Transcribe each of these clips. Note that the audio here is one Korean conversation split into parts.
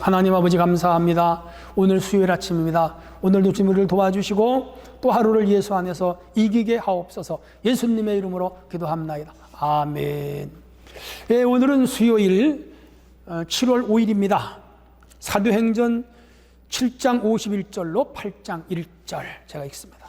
하나님 아버지 감사합니다. 오늘 수요일 아침입니다. 오늘도 주님을 도와주시고 또 하루를 예수 안에서 이기게 하옵소서 예수님의 이름으로 기도합나이다. 아멘. 예, 오늘은 수요일 어, 7월 5일입니다. 사도행전 7장 51절로 8장 1절 제가 읽습니다.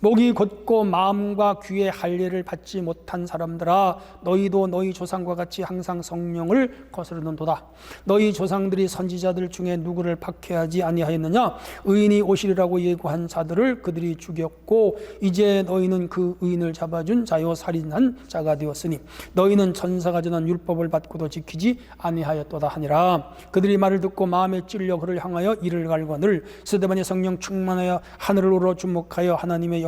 목이 곧고 마음과 귀에 할례를 받지 못한 사람들아 너희도 너희 조상과 같이 항상 성령을 거스르는도다. 너희 조상들이 선지자들 중에 누구를 박해하지 아니하였느냐? 의인이 오시리라고 예고한 자들을 그들이 죽였고 이제 너희는 그 의인을 잡아준 자요 살인한 자가 되었으니 너희는 천사가 전한 율법을 받고도 지키지 아니하였도다 하니라. 그들이 말을 듣고 마음에 찔려 그를 향하여 이를 갈거늘 스데반의 성령 충만하여 하늘을 우러 주목하여 하나님의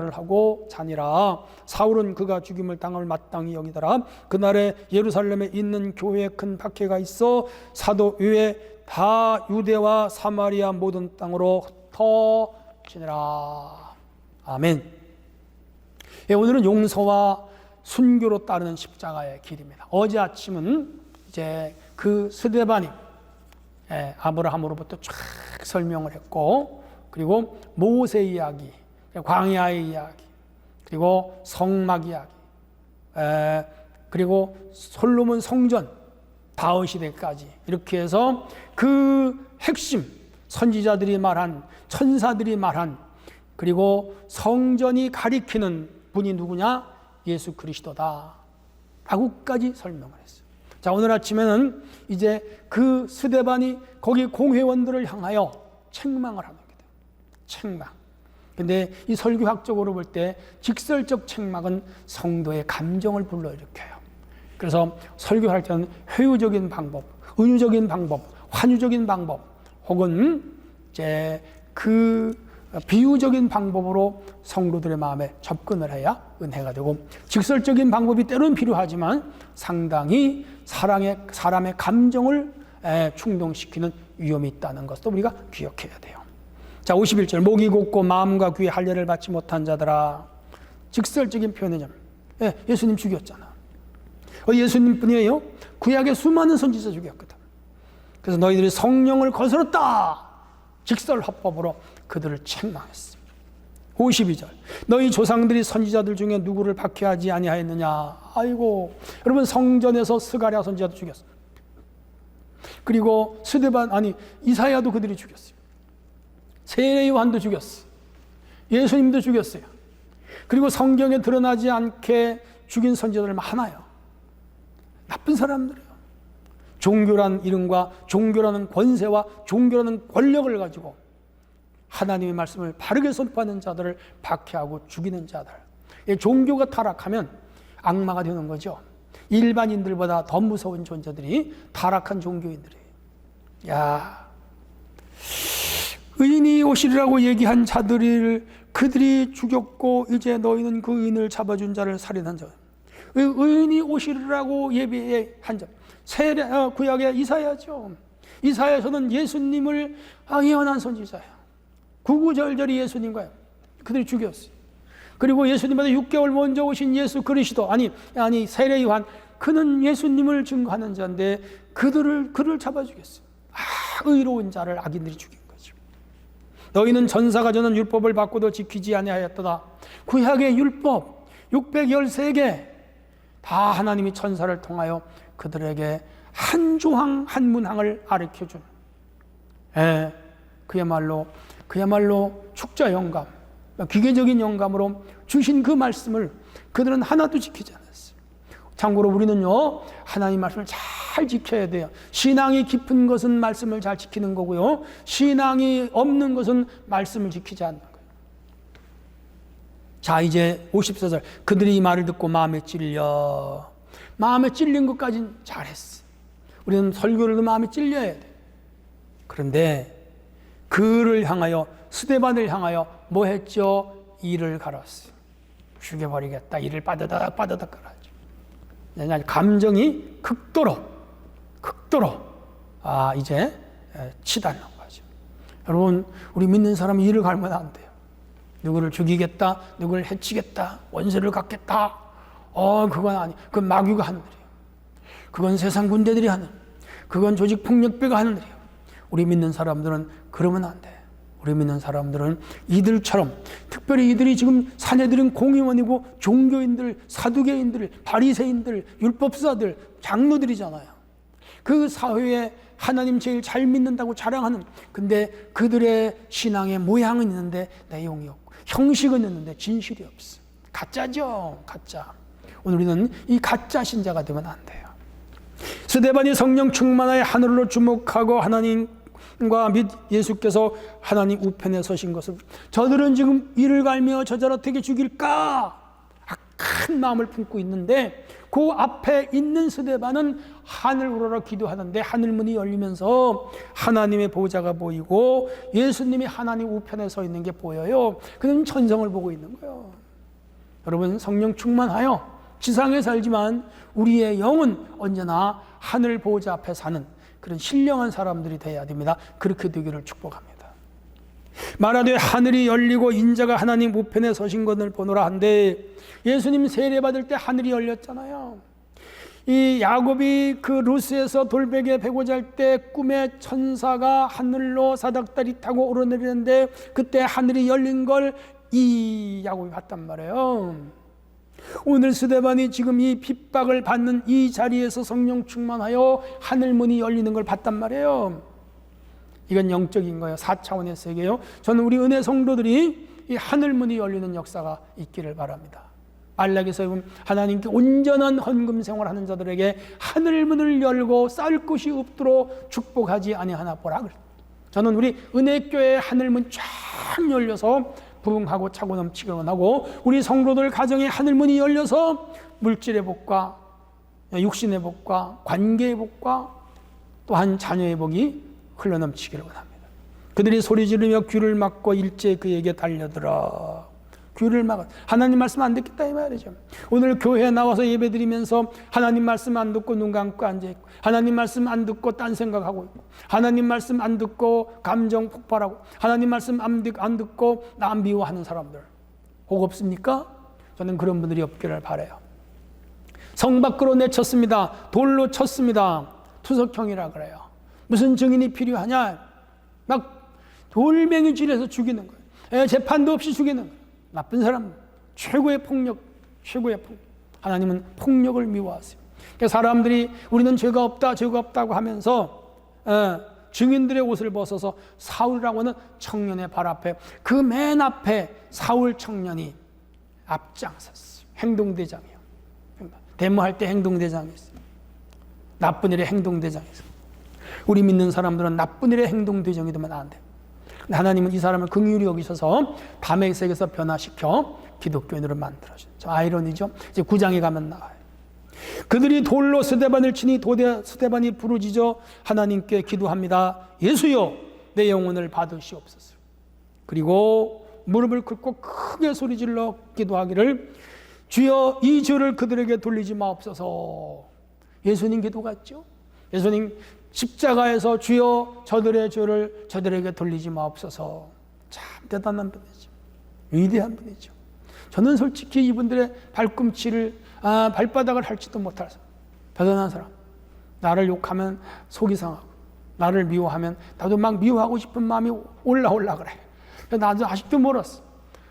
을 하고 자니라. 사울은 그가 죽임을 당할 마땅히 여기더라. 그날에 예루살렘에 있는 교회에 큰 박해가 있어 사도 외에 다 유대와 사마리아 모든 땅으로 흩어지니라. 아멘. 예, 오늘은 용서와 순교로 따르는 십자가의 길입니다. 어제 아침은 이제 그 스데반이 예, 아브라함으로부터 쫙 설명을 했고 그리고 모세 이야기, 광야의 이야기, 그리고 성막 이야기, 에, 그리고 솔로몬 성전, 다윗 시대까지 이렇게 해서 그 핵심 선지자들이 말한 천사들이 말한 그리고 성전이 가리키는 분이 누구냐? 예수 그리스도다. 라고까지 설명을 했어요. 자, 오늘 아침에는 이제 그 스데반이 거기 공회원들을 향하여 책망을 하는 거예요. 책망. 근데 이 설교학적으로 볼 때 직설적 책망은 성도의 감정을 불러일으켜요. 그래서 설교할 때는 회유적인 방법, 은유적인 방법, 환유적인 방법, 혹은 이제 그 비유적인 방법으로 성도들의 마음에 접근을 해야 은혜가 되고 직설적인 방법이 때로는 필요하지만 상당히 사랑의 사람의 감정을 충동시키는 위험이 있다는 것도 우리가 기억해야 돼요. 자, 51절 목이 곧고 마음과 귀에 할례를 받지 못한 자들아 직설적인 표현이죠. 예, 예수님 죽였잖아. 어, 예수님 뿐이에요. 구약의 수많은 선지자 죽였거든. 그래서 너희들이 성령을 거스렀다. 직설 화법으로 그들을 책망했습니다. 52절. 너희 조상들이 선지자들 중에 누구를 박해하지 아니하였느냐? 아이고. 여러분 성전에서 스가랴 선지자도 죽였어요. 그리고 스데반 아니 이사야도 그들이 죽였어요. 세례 요한도 죽였어요. 예수님도 죽였어요. 그리고 성경에 드러나지 않게 죽인 선지자들 많아요. 나쁜 사람들이에요. 종교란 이름과 종교라는 권세와 종교라는 권력을 가지고 하나님의 말씀을 바르게 선포하는 자들을 박해하고 죽이는 자들. 종교가 타락하면 악마가 되는 거죠. 일반인들보다 더 무서운 존재들이 타락한 종교인들이에요. 야, 의인이 오시리라고 얘기한 자들을 그들이 죽였고 이제 너희는 그 의인을 잡아준 자를 살인한 자. 의인이 오시리라고 예비한 자. 세례 어, 구약의 이사야죠. 이사야서는 예수님을 예언한 선지자예요. 구구절절히 예수님과 그들이 죽였어요. 그리고 예수님보다 6개월 먼저 오신 예수 그리스도 아니 아니 세례 요한 그는 예수님을 증거하는 자인데 그들을 그를 잡아 죽였어요. 아, 의로운 자를 악인들이 거죠. 너희는 전사가 전한 율법을 받고도 지키지 아니하였다. 구약의 율법 613개 다 하나님이 천사를 통하여 그들에게 한 조항 한 문항을 가르쳐 준. 예, 그야말로 그야말로 축자 영감, 기계적인 영감으로 주신 그 말씀을 그들은 하나도 지키지 않았어요. 참고로 우리는요, 하나님 말씀을 잘 지켜야 돼요. 신앙이 깊은 것은 말씀을 잘 지키는 거고요. 신앙이 없는 것은 말씀을 지키지 않는 거예요. 자, 이제 54절. 그들이 이 말을 듣고 마음에 찔려. 마음에 찔린 것까지는 잘했어. 우리는 설교를 마음에 찔려야 돼. 그런데 그를 향하여 스데반을 향하여 뭐 했죠? 이를 갈았어요. 죽여버리겠다. 이를 빠드닥 빠드닥 갈았죠. 감정이 극도로 극도로 아 이제 에, 치닫는 거죠. 여러분 우리 믿는 사람은 이를 갈면 안 돼요. 누구를 죽이겠다, 누구를 해치겠다, 원수를 갖겠다. 어 그건 아니. 그건 마귀가 하는 일이에요. 그건 세상 군대들이 하는. 그건 조직 폭력배가 하는 일이에요. 우리 믿는 사람들은 그러면 안 돼. 우리 믿는 사람들은 이들처럼 특별히 이들이 지금 사내들은 공의원이고 종교인들, 사두개인들, 바리새인들, 율법사들, 장로들이잖아요. 그 사회에 하나님 제일 잘 믿는다고 자랑하는 근데 그들의 신앙의 모양은 있는데 내용이 없고 형식은 있는데 진실이 없어. 가짜죠. 가짜. 오늘 우리는 이 가짜 신자가 되면 안 돼요. 스데반이 성령 충만하여 하늘로 주목하고 하나님 과 및 예수께서 하나님 우편에 서신 것을 저들은 지금 이를 갈며 저들 어떻게 죽일까 악한 마음을 품고 있는데 그 앞에 있는 스데반은 하늘 우러러 기도하는데 하늘 문이 열리면서 하나님의 보좌가 보이고 예수님이 하나님 우편에 서 있는 게 보여요. 그는 천성을 보고 있는 거예요. 여러분 성령 충만하여 지상에 살지만 우리의 영은 언제나 하늘 보호자 앞에 사는 그런 신령한 사람들이 되어야 됩니다. 그렇게 되기를 축복합니다. 말하되 하늘이 열리고 인자가 하나님 우편에 서신 것을 보노라 한데 예수님 세례 받을 때 하늘이 열렸잖아요. 이 야곱이 그 루스에서 돌베개 베고 잘 때 꿈에 천사가 하늘로 사닥다리 타고 오르내리는데 그때 하늘이 열린 걸 이 야곱이 봤단 말이에요. 오늘 스데반이 지금 이 핍박을 받는 이 자리에서 성령 충만하여 하늘 문이 열리는 걸 봤단 말이에요. 이건 영적인 거예요. 4차원의 세계요. 저는 우리 은혜 성도들이 이 하늘 문이 열리는 역사가 있기를 바랍니다. 말락에서 보면 하나님께 온전한 헌금 생활하는 자들에게 하늘 문을 열고 쌀 것이 없도록 축복하지 아니하나 보라. 저는 우리 은혜교회 하늘 문 쫙 열려서 부흥하고 차고 넘치기만 하고 우리 성도들 가정에 하늘 문이 열려서 물질의 복과 육신의 복과 관계의 복과 또한 자녀의 복이 흘러넘치기를 원합니다. 그들이 소리 지르며 귀를 막고 일제 그에게 달려들어 귀를 막아 하나님 말씀 안 듣겠다 이 말이죠. 오늘 교회에 나와서 예배드리면서 하나님 말씀 안 듣고 눈 감고 앉아 있고 하나님 말씀 안 듣고 딴 생각하고 있고 하나님 말씀 안 듣고 감정 폭발하고 하나님 말씀 안 듣고 남 미워하는 사람들 혹 없습니까? 저는 그런 분들이 없기를 바래요. 성 밖으로 내쳤습니다. 돌로 쳤습니다. 투석형이라 그래요. 무슨 증인이 필요하냐? 막 돌멩이 질해서 죽이는 거예요. 에, 재판도 없이 죽이는 거예요. 나쁜 사람, 최고의 폭력, 최고의 폭력. 하나님은 폭력을 미워하세요. 그러니까 사람들이 우리는 죄가 없다, 죄가 없다고 하면서 에, 증인들의 옷을 벗어서 사울이라고 하는 청년의 발 앞에 그 맨 앞에 사울 청년이 앞장섰어요. 행동대장이요. 데모할 때 행동대장이 있어요. 나쁜 일에 행동대장이 있어요. 우리 믿는 사람들은 나쁜 일에 행동대장이 되면 안 돼요. 하나님은 이 사람을 긍휼히 여기셔서 밤의 세계에서 변화시켜 기독교인으로 만들어주죠. 아이러니죠. 이제 구장에 가면 나와요. 그들이 돌로 스데반을 치니 도대 스데반이 부르짖어 하나님께 기도합니다. 예수여 내 영혼을 받으시옵소서. 그리고 무릎을 꿇고 크게 소리질러 기도하기를 주여 이 죄를 그들에게 돌리지 마옵소서. 예수님 기도 같죠? 예수님 십자가에서 주여 저들의 죄를 저들에게 돌리지 마옵소서. 참 대단한 분이죠. 위대한 분이죠. 저는 솔직히 이분들의 발꿈치를 아, 발바닥을 할지도 못할 사람. 대단한 사람. 나를 욕하면 속이 상하고 나를 미워하면 나도 막 미워하고 싶은 마음이 올라올라 그래. 나도 아직도 멀었어.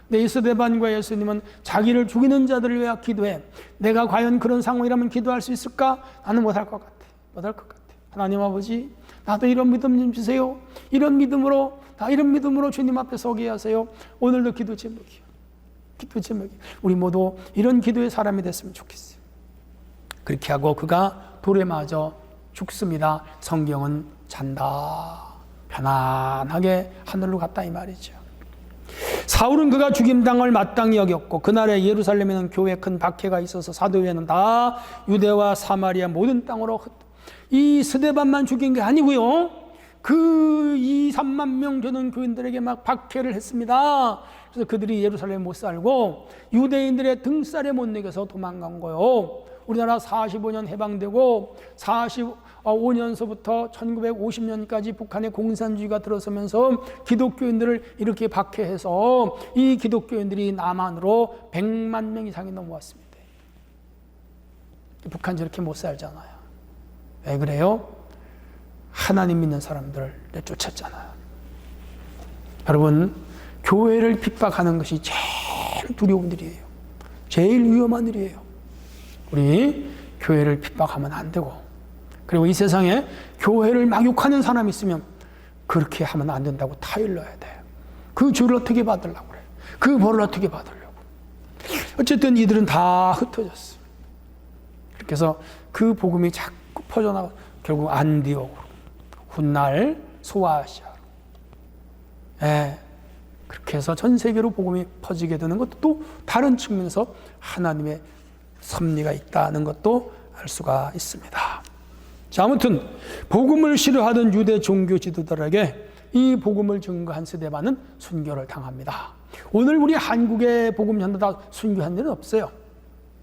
근데 이스데반과 예수님은 자기를 죽이는 자들을 위해 기도해. 내가 과연 그런 상황이라면 기도할 수 있을까? 나는 못할 것 같아. 못할 것 같아. 하나님 아버지, 나도 이런 믿음 좀 주세요. 이런 믿음으로, 다 이런 믿음으로 주님 앞에 서게 하세요. 오늘도 기도 제목이요. 기도 제목이. 우리 모두 이런 기도의 사람이 됐으면 좋겠어요. 그렇게 하고 그가 돌에 맞아 죽습니다. 성경은 잔다. 편안하게 하늘로 갔다 이 말이죠. 사울은 그가 죽임당을 마땅히 여겼고 그날에 예루살렘에는 교회 큰 박해가 있어서 사도회는 다 유대와 사마리아 모든 땅으로 이 스데반만 죽인 게 아니고요. 그 2, 3만 명 되는 교인들에게 막 박해를 했습니다. 그래서 그들이 예루살렘에 못 살고 유대인들의 등살에 못 내겨서 도망간 거요. 우리나라 45년 해방되고 45년서부터 1950년까지 북한의 공산주의가 들어서면서 기독교인들을 이렇게 박해해서 이 기독교인들이 남한으로 100만 명 이상이 넘어왔습니다. 북한 저렇게 못 살잖아요. 왜 그래요? 하나님 믿는 사람들을 내쫓았잖아요. 여러분, 교회를 핍박하는 것이 제일 두려운 일이에요. 제일 위험한 일이에요. 우리 교회를 핍박하면 안 되고, 그리고 이 세상에 교회를 막 욕하는 사람이 있으면 그렇게 하면 안 된다고 타일러야 돼요. 그 죄를 어떻게 받으려고 그래요? 그 벌을 어떻게 받으려고. 어쨌든 이들은 다 흩어졌어. 해서 그 복음이 자꾸 퍼져나가 결국 안디옥으로 훗날 소아시아로 예, 그렇게 해서 전 세계로 복음이 퍼지게 되는 것도 또 다른 측면에서 하나님의 섭리가 있다는 것도 알 수가 있습니다. 자, 아무튼 복음을 싫어하던 유대 종교 지도자들에게 이 복음을 증거한 스데반은 순교를 당합니다. 오늘 우리 한국의 복음 현도다 순교한 일은 없어요.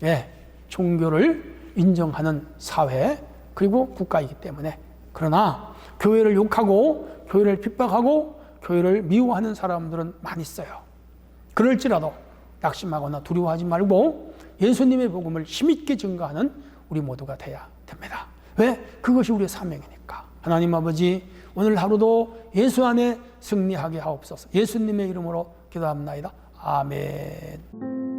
예, 종교를 인정하는 사회 그리고 국가이기 때문에 그러나 교회를 욕하고 교회를 핍박하고 교회를 미워하는 사람들은 많이 있어요. 그럴지라도 낙심하거나 두려워하지 말고 예수님의 복음을 힘있게 증거하는 우리 모두가 돼야 됩니다. 왜? 그것이 우리의 사명이니까. 하나님 아버지 오늘 하루도 예수 안에 승리하게 하옵소서. 예수님의 이름으로 기도합나이다. 아멘.